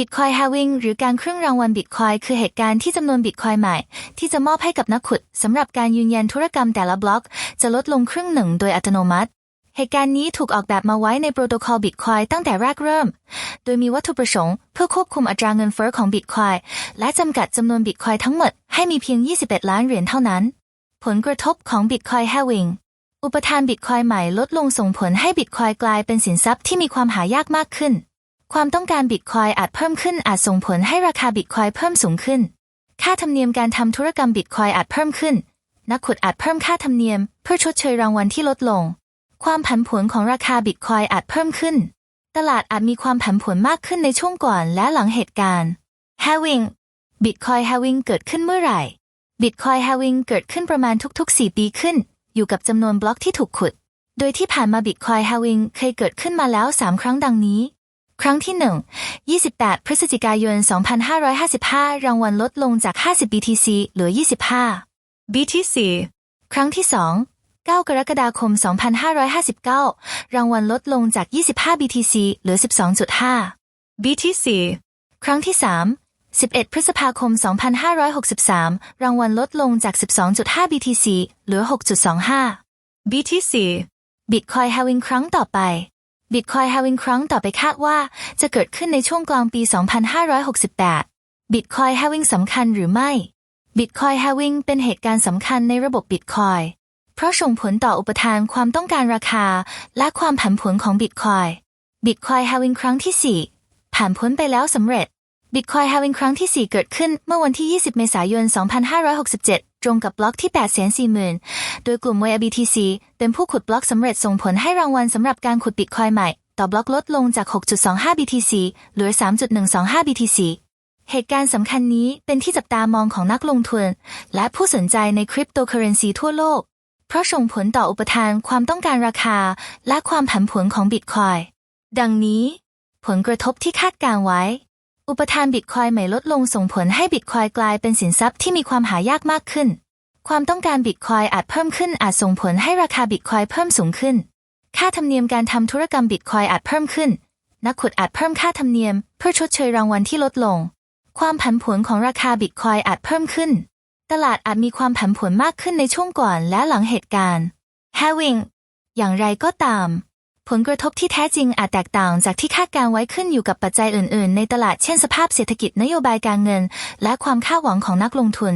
บิตคอย halving หรือการครึ่งรางวัลบิตคอยคือเหตุการณ์ที่จำนวนบิตคอยใหม่ ที่จะมอบให้กับนักขุดสำหรับการยืนยันธุรกรรมแต่ละบล็อก จะลดลงครึ่งหนึ่งโดยอัตโนมัติ เหตุการณ์นี้ถูกออกแบบมาไว้ในโปรโตคอลบิตคอยตั้งแต่แรกเริ่ม โดยมีวัตถุประสงค์ เพื่อควบคุมอัตราเงินเฟ้อของบิตคอยและจำกัดจำนวนบิตคอยทั้งหมดให้มีเพียง 21 ล้านเหรียญเท่านั้น ผลกระทบของบิตคอย halving อุปทานบิตคอยใหม่ลดลงส่งผลให้บิตคอยกลายเป็นสินทรัพย์ที่มีความหายากมากขึ้น ความต้องการบิตคอยอาจเพิ่มขึ้นอาจส่งผลให้ราคาบิตคอยเพิ่มสูงขึ้น ค่าธรรมเนียมการทำธุรกรรมบิตคอยอาจเพิ่มขึ้น นักขุดอาจเพิ่มค่าธรรมเนียม เพื่อชดเชยรางวัลที่ลดลง ความผันผวนของราคาบิตคอยอาจเพิ่มขึ้น ตลาดอาจมีความผันผวนมากขึ้นในช่วงก่อนและหลังเหตุการณ์ halving บิตคอย halving เกิดขึ้นเมื่อไหร่บิตคอย halving เกิดขึ้นประมาณทุกๆ 4 ปีขึ้น อยู่กับจำนวนบล็อกที่ถูกขุด โดยที่ผ่านมาบิตคอย halving เคยเกิดขึ้นมาแล้ว 3 ครั้งดังนี้ ครั้งที่ 1 28 พฤศจิกายน 2555 รางวัลลดลงจาก 50 BTC เหลือ 25 BTC ครั้งที่ 2 9 กรกฎาคม 2559 รางวัลลดลงจาก 25 BTC เหลือ 12.5 BTC ครั้งที่ 3 11 พฤษภาคม 2563 รางวัลลดลงจาก 12.5 BTC เหลือ 6.25 BTC Bitcoin halving ครั้งต่อไป Bitcoin halving ครั้งต่อไปคาดว่าจะเกิดขึ้นในช่วงกลางปี 2568 Bitcoin halving สำคัญหรือไม่ Bitcoin halving เป็นเหตุการณ์สำคัญในระบบ Bitcoin เพราะส่งผลต่ออุปทานความต้องการราคา และความผันผวนของ Bitcoin Bitcoin halving ครั้งที่ 4 ผ่านพ้นไปแล้วสำเร็จ Bitcoin halving ครั้งที่ 4 เกิดขึ้นเมื่อวันที่ 20 เมษายน 2567 ตรงกับบล็อกที่ 840,000 โดยกลุ่ม YBTC เป็นผู้ขุดบล็อกสำเร็จส่งผลให้รางวัลสำหรับการขุด Bitcoin ใหม่ ต่อบล็อกลดลงจาก 6.25 BTC เหลือ 3.125 BTC เหตุการณ์สำคัญนี้เป็นที่จับตามองของนักลงทุน และผู้สนใจในคริปโตเคอเรนซีทั่วโลก เพราะส่งผลต่ออุปทานความต้องการราคา และความผันผวนของบิตคอยดังนี้ ผลกระทบที่คาดการไว้ อุปทานบิตคอยใหม่ลดลงส่งผลให้บิตคอยกลายเป็นสินทรัพย์ที่มีความหายากมากขึ้น ความต้องการบิตคอยอาจเพิ่มขึ้นอาจส่งผลให้ราคาบิตคอยเพิ่มสูงขึ้น ค่าธรรมเนียมการทำธุรกรรมบิตคอยอาจเพิ่มขึ้น นักขุดอาจเพิ่มค่าธรรมเนียม เพื่อชดเชยรางวัลที่ลดลง ความผันผวนของราคาบิตคอยอาจเพิ่มขึ้น ตลาดอาจมีความผันผวนมากขึ้นในช่วงก่อนและหลังเหตุการณ์ h a v i n g อย่างไรก็ตาม ผลกระทบที่แท้จริงอาจแตกต่างจากที่คาดการไว้ขึ้นอยู่กับปัจจัยอื่น ๆ ในตลาดเช่นสภาพเศรษฐกิจนโยบายการเงิน และความคาดหวังของนักลงทุน